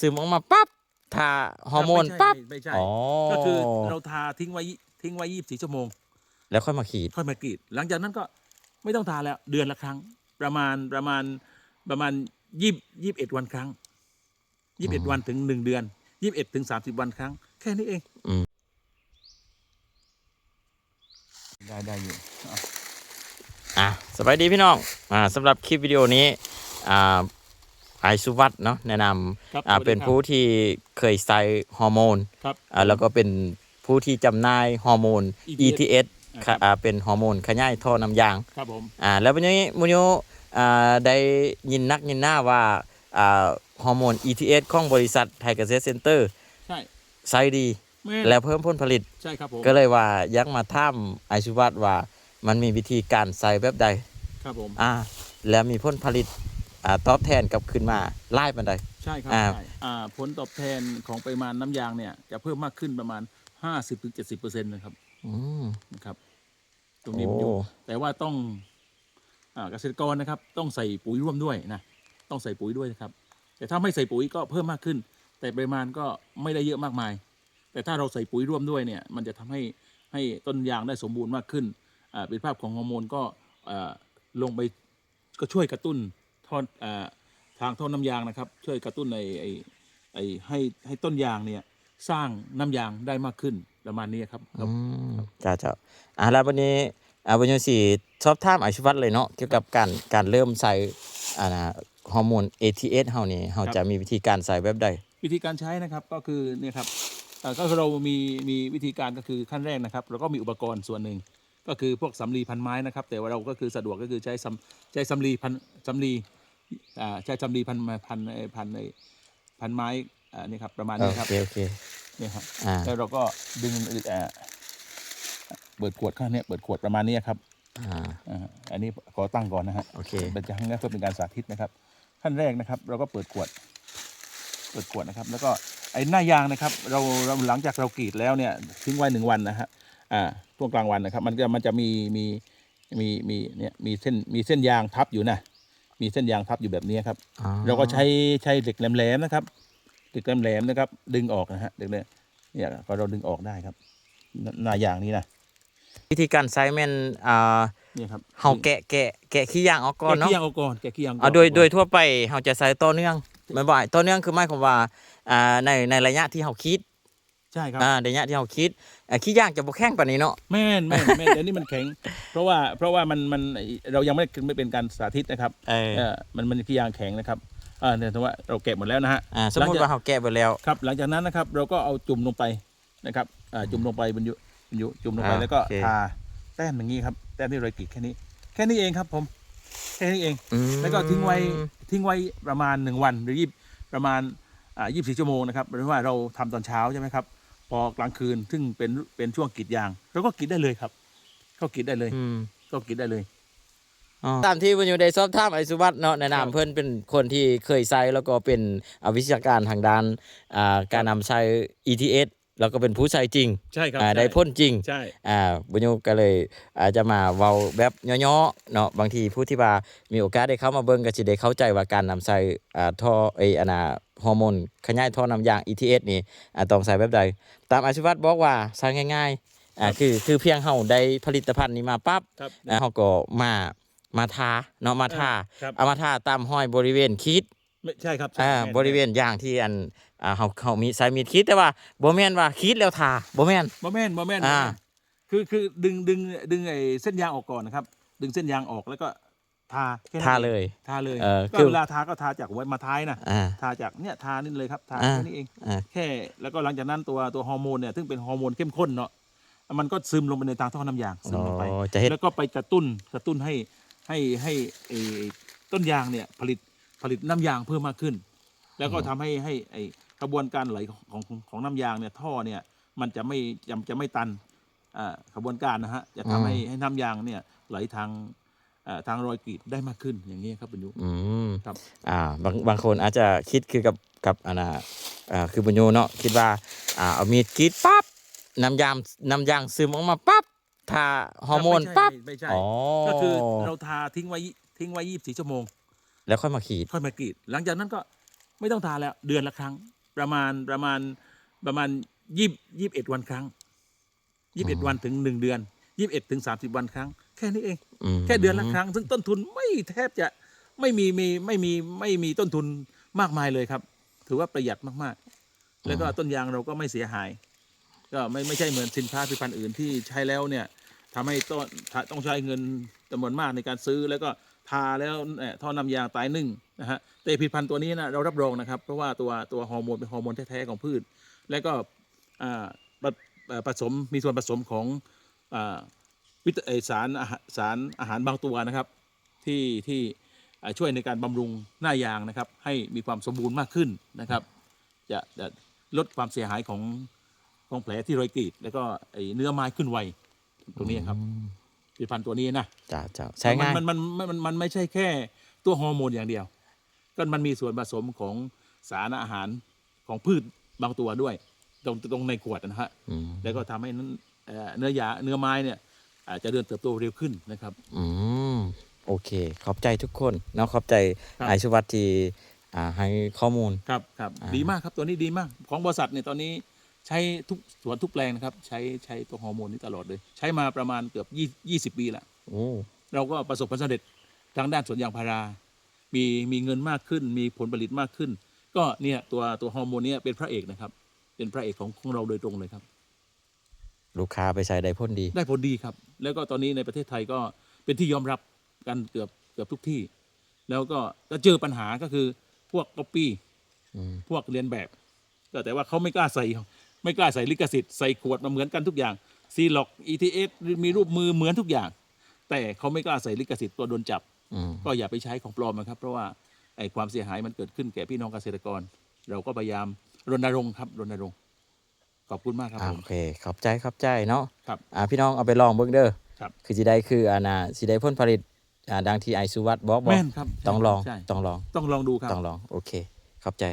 ซึมออกมาปั๊บทาฮอร์โมนไม่ใช่ปั๊บไม่ใช่อ๋อก็คือเราทาทิ้งไว้ทิ้งไว้ยี่สิบสี่ชั่วโมง แล้วค่อยมาขีดค่อยมากรีด หลังจากนั้นก็ไม่ต้องทาแล้วเดือนละครั้ง ประมาณประมาณประมาณยี่ยี่สิบเอ็ดวันครั้งยี่สิบเอ็ดวันถึงหนึ่งเดือนยี่สิบเอ็ดถึงสามสิบวันครั้ง แค่นี้เองอืมได้ได้อยู่อะอะสบายดีพี่น้องอ่าสำหรับคลิปวิดีโอนี้อ่า ไอสุวัตเนาะแนะนครับำอ่าสวัสดีเป็นครับผู้ที่เคยใส่ฮอร์โมนครับอ่าแล้วก็เป็นผู้ที่จำหน่ายฮอร์โมน ETS ETS ครับ อ่าเป็นฮอร์โมนขยายท่อน้ำยาง ครับผม อ่าแล้ววันนี้มุโยอ่าได้ยินนักยินหน้าว่าอ่าฮอร์โมน ETS ของบริษัทไทยเกษตรเซ็นเตอร์ใช่ใช้ดี แม่และเพิ่มผลผลิตใช่ครับผม ก็เลยว่าอยักมาท่ามไอสุวัตว่ามันมีวิธีการใส่แบบใด ครับผม อ่าแล้วมีผลผลิต อ่าตอบแทนกลับขึ้นมาไล่ปันใดใช่ครับอ่า ใช่อ่าผลตอบแทนของปริมาณน้ำยางเนี่ยจะเพิ่มมากขึ้นประมาณ 50-70%นะครับอืม นะครับ ตรงนี้โอ้มันอยู่แต่ว่าต้องอ่าเกษตรกรนะครับ ต้องใส่ปุ๋ยร่วมด้วยนะต้องใส่ปุ๋ยด้วยนะครับ แต่ถ้าไม่ใส่ปุ๋ยก็เพิ่มมากขึ้น แต่ปริมาณก็ไม่ได้เยอะมากมาย แต่ถ้าเราใส่ปุ๋ยร่วมด้วยเนี่ย มันจะทำให้ให้ต้นยางได้สมบูรณ์มากขึ้นอ่าเป็นภาพของฮอร์โมนก็อ่าลงไปก็ช่วยกระตุ้น ท่อนอ่าทางท่อน้ำยางนะครับ ช่วยกระตุ้นในไอไอให้ให้ต้นยางเนี่ยสร้างน้ำยางได้มากขึ้นประมาณนี้ครับครับอืมจ้าเจ้าอ่าแล้ววันนี้อ่าวันนี้สิชอบถามไอสุวัตเลยเนาะเกี่ยวกับการการเริ่มใส่อ่านะฮอร์โมน ATS เฮานี่เฮาจะมีวิธีการใส่แบบใดวิธีการใช้นะครับก็คือเนี่ยครับเอ่อก็คือเรามีมีวิธีการก็คือขั้นแรกนะครับเราก็มีอุปกรณ์ส่วนหนึ่งก็คือพวกสำลีพันไม้นะครับ แต่ว่าเราก็คือสะดวกก็คือใช้สำใช้สำลีพันสำลีอ่า ใช้สำลีพันไม้พันไอ้พันไอ้พันไม้อ่านี่ครับประมาณโอนี้ครับเคโอเคเนี่ยครับอ่าแล้วเราก็ดึงเอ่อเปิดขวดข้างเนี้ยเปิดขวดประมาณนี้ครับอ่าอ่าอันนี้ขอตั้งก่อนนะฮะโอเคเป็นครั้งแรกเพื่อเป็นการสาธิตนะครับ ขั้นแรกนะครับ เราก็เปิดขวด เปิดขวดนะครับ แล้วก็ไอ้หน้ายางนะครับ เราเราหลังจากเรากรีดแล้วเนี่ยทิ้งไว้หนึ่งวันนะฮะอ่าช่วงกลางวันนะครับ มันจะมันจะมีมีมีมีเนี่ยมีเส้นมีเส้นยางทับอยู่นะ มีเส้นยางทับอยู่แบบนี้ครับ อ๋อเราก็ใช้ใช้เหล็กแหลมๆนะครับเหล็กแหลมๆนะครับ ดึงออกนะฮะเหล็กเลยเนี่ยก็เราดึงออกได้ครับหน้าหน้ายางนี้นะวิธีการใส่แม่นอ่าเนี่ยครับเฮาแกะแกะแกะขี้ยางออกก่อนแกะเนาะขี้ยางออกก่อนแกะขี้ยางออกอ่าโดยก่อนโดยทั่วไปเฮาจะใส่ต่อเนื่องไม่บ่อยต่อเนื่องคือหมายความว่าอ่าในในระยะที่เฮาคิด ใช่ครับอ่าในระยะที่เฮาคิดอ่าขี้ยางจะบ่แข็งปานนี้เนาะ แม่นแม่นแม่นแต่นี่มันแข็ง เพราะว่าเพราะว่ามันมันเรายังไม่ไม่เป็นการสาธิตนะครับเออเออ มันมันขี้ยางแข็งนะครับอ่าเนี่ยถือว่าเราเก็บหมดแล้วนะฮะอ่าสมมุติว่าเฮาแกะไปแล้ว ครับหลังจากนั้นนะครับเราก็เอาจุ่มลงไปนะครับอ่าจุ่มลงไปบนยุบนยุจุ่มลงไปอ่าแล้วก็โอเค ทาแต้มอย่างนี้ครับแต้มที่เรากรีดแค่นี้ แค่นี้เองครับผมแค่นี้เอง อืมแล้วก็ทิ้งไว้ทิ้งไว้ประมาณหนึ่งวันหรือยี่ประมาณอ่ายี่สิบสี่ชั่วโมงนะครับหรือว่าเราทำตอนเช้าใช่ไหมครับ พอกลางคืนซึ่งเป็นเป็นช่วงกรีดยางเราก็กรีดได้เลยครับก็กรีดได้เลยอืมก็กรีดได้เลย ตามที่วันอยู่ได้สอบถามไอสุวัตเนาะแนะครับนำเพิ่นเป็นคนที่เคยใช้แล้วก็เป็นอ่าวิชาการทางด้านอ่าการนำใช้ ETS แล้วก็เป็นผู้ใช้จริงใช่ครับอ่าใช่ได้พ้นจริงใช่อ่าบุญยูก็เลยอาจจะมาเว้าแบบย่อๆเนาะบางทีผู้ที่ว่ามีโอกาสได้เข้ามาเบิ่งก็สิได้เข้าใจว่าการนำใส่อ่าท่อไออันน่ะฮอร์โมนขยายท่อน้ำยาง ETS นี่อ่าต้องใส่แบบใด ตามอาชีวัตบอกว่าใช้ง่ายๆอ่าคือคือเพียงเฮาได้ผลิตภัณฑ์นี้มาปั๊บครับอ่าเฮาก็มามาทาเนาะมาทาครับเอามาทาตามห้อยบริเวณคิด ไม่ใช่ครับใช่อ่าแม่นบริเวณอย่างที่อันอ่าเฮาเฮามีสายมีดคิดแต่ว่าบ่แม่นว่าคิดแล้วทาบ่แม่น บ่แม่นบ่แม่นอ่าบ่แม่นคือคือดึงดึงดึงไอ้เส้นยางออกก่อนนะครับ ดึงเส้นยางออกแล้วก็ทาแค่นั้นทาองเลย ทาเลยเออก็คือ เวลาทาก็ทาจากหัวมาท้ายนะอ่า ทาจากเนี่ยทานี่เลยครับทาอ่า แค่นี้เอง อ่า แค่แล้วก็หลังจากนั้นตัวตัวฮอร์โมนเนี่ยซึ่งเป็นฮอร์โมนเข้มข้นเนาะมันก็ซึมลงไปในทางท่อน้ำยางซึมลงไป อ๋อจะเฮ็ดแล้วก็ไปกระตุ้นกระตุ้นให้ให้ให้ไอ้ต้นยางเนี่ยผลิต ผลิตน้ำยางเพิ่มมากขึ้น แล้วก็ทำให้ให้ไอ้กระบวนการไหลของของของน้ำยางเนี่ยท่อเนี่ยมันจะไม่จะจะไม่ตันอ่ากระบวนการนะฮะจะทำให้ให้น้ำยางเนี่ยไหลทางอ่าทางรอยกรีดได้มากขึ้นอย่างนี้ยครับเป็นยุอืมครับอ่าบางบางคนอาจจะคิดคือกับกับอันน่ะอ่าคือบุญโยเนาะคิดว่าอ่าเอามีดกรีดปั๊บน้ำยางน้ำยางซึมออกมาปั๊บทาฮอร์โมนไม่ใช่ปั๊บไม่ใช่อ๋อก็คือเราทาทิ้งไว้ทิ้งไว้ยี่สิบสี่ชั่วโมง แล้วค่อยมาขีดค่อยมากรีด หลังจากนั้นก็ไม่ต้องทาแล้วเดือนละครั้ง ประมาณประมาณประมาณยี่ยี่สิบเอ็ดวันครั้งยี่สิบเอ็ดวันถึงหนึ่งเดือนยี่สิบเอ็ดถึงสามสิบวันครั้ง แค่นี้เองอืมแค่เดือนละครั้ง ซึ่งต้นทุนไม่แทบจะไม่มีมีไม่มีไม่มีต้นทุนมากมายเลยครับ ถือว่าประหยัดมากๆ แล้วก็ต้นยางเราก็ไม่เสียหาย ก็ไม่ไม่ใช่เหมือนสินค้าผลิตภัณฑ์อื่นที่ใช้แล้วเนี่ยทำให้ต้นต้องใช้เงินจำนวนมากในการซื้อแล้วก็ ทาแล้วเอ่อท่อนำยางตายนึ่งนะฮะแต่ผลิตภัณฑ์ตัวนี้นะเรารับรองนะครับ เพราะว่าตัวตัวฮอร์โมนเป็นฮอร์โมนแท้ๆของพืช แล้วก็ผเอ่อผสมมีส่วนผสมของอวิตสารสารอาหารบางตัวนะครับ ที่ที่ช่วยในการบำรุงหน้ายางนะครับ ให้มีความสมบูรณ์มากขึ้นนะครับ จะจะลดความเสียหายของของแผลที่รอยกรีด แล้วก็เนื้อไม้ขึ้นไวตรงนี้ครับ ผลิตภัณฑ์ตัวนี้นะจ้าจ้าใช้ง่ายมันมันมันมันมันไม่ใช่แค่ตัวฮอร์โมนอย่างเดียว ก็มันมีส่วนผสมของสารอาหารของพืชบางตัวด้วย ตรงตรงในขวดนะฮะอืมแล้วก็ทำให้นั้นเอ่อเนื้อยาเนื้อไม้เนี่ยอาจจะเดินเติบโตเร็วขึ้นนะครับ อืมโอเค ขอบใจทุกคนเนาะขอบใจครับไอสุวัตที่อ่าให้ข้อมูลครับครับอ่าดีมากครับตัวนี้ดีมาก ของบริษัทเนี่ยตอนนี้ ใช้ทุกสวนทุกแปลงนะครับ ใช้ใช้ตัวฮอร์โมนนี้ตลอดเลย ใช้มาประมาณเกือบยี่สิบปีแล้วโอ้เราก็ประสบความสำเร็จทางด้านสวนยางพารา มีมีเงินมากขึ้น มีผลผลิตมากขึ้น ก็เนี่ยตัวตัวฮอร์โมนเนี้เป็นพระเอกนะครับ เป็นพระเอกของของเราโดยตรงเลยครับ ลูกค้าไปใช้ได้พ้นดี ได้ผลดีครับ แล้วก็ตอนนี้ในประเทศไทยก็เป็นที่ยอมรับกันเกือบเกือบทุกที่ แล้วก็ก็เจอปัญหาก็คือพวกก๊อปปี้อืมพวกเรียนแบบ ก็แต่ว่าเขาไม่กล้าใส่ ไม่กล้าใส่ลิขสิทธิ์ใส่ขวดมาเหมือนกันทุกอย่างซีล็อก ETS มีรูปมือเหมือนทุกอย่าง แต่เขาไม่กล้าใส่ลิขสิทธิ์ตัวโดนจับอืมก็อย่าไปใช้ของปลอมนะครับ เพราะว่าไอ้ความเสียหายมันเกิดขึ้นแก่พี่น้องเกษตรกร เราก็พยายามรณรงค์ครับรณรงค์ขอบคุณมากครับอ่าผม โอเคขอบใจขอบใจเนาะครับอ่าพี่น้องเอาไปลองเบิ่งเด้อครับคือสิได้คืออานาสิได้ผลผลิตอ่าดังที่ไอสุวัตบอกบอกแม่นครับต้องลองใช่ ต้องลองต้องลองดูครับ ต้องลองโอเคขอบใจ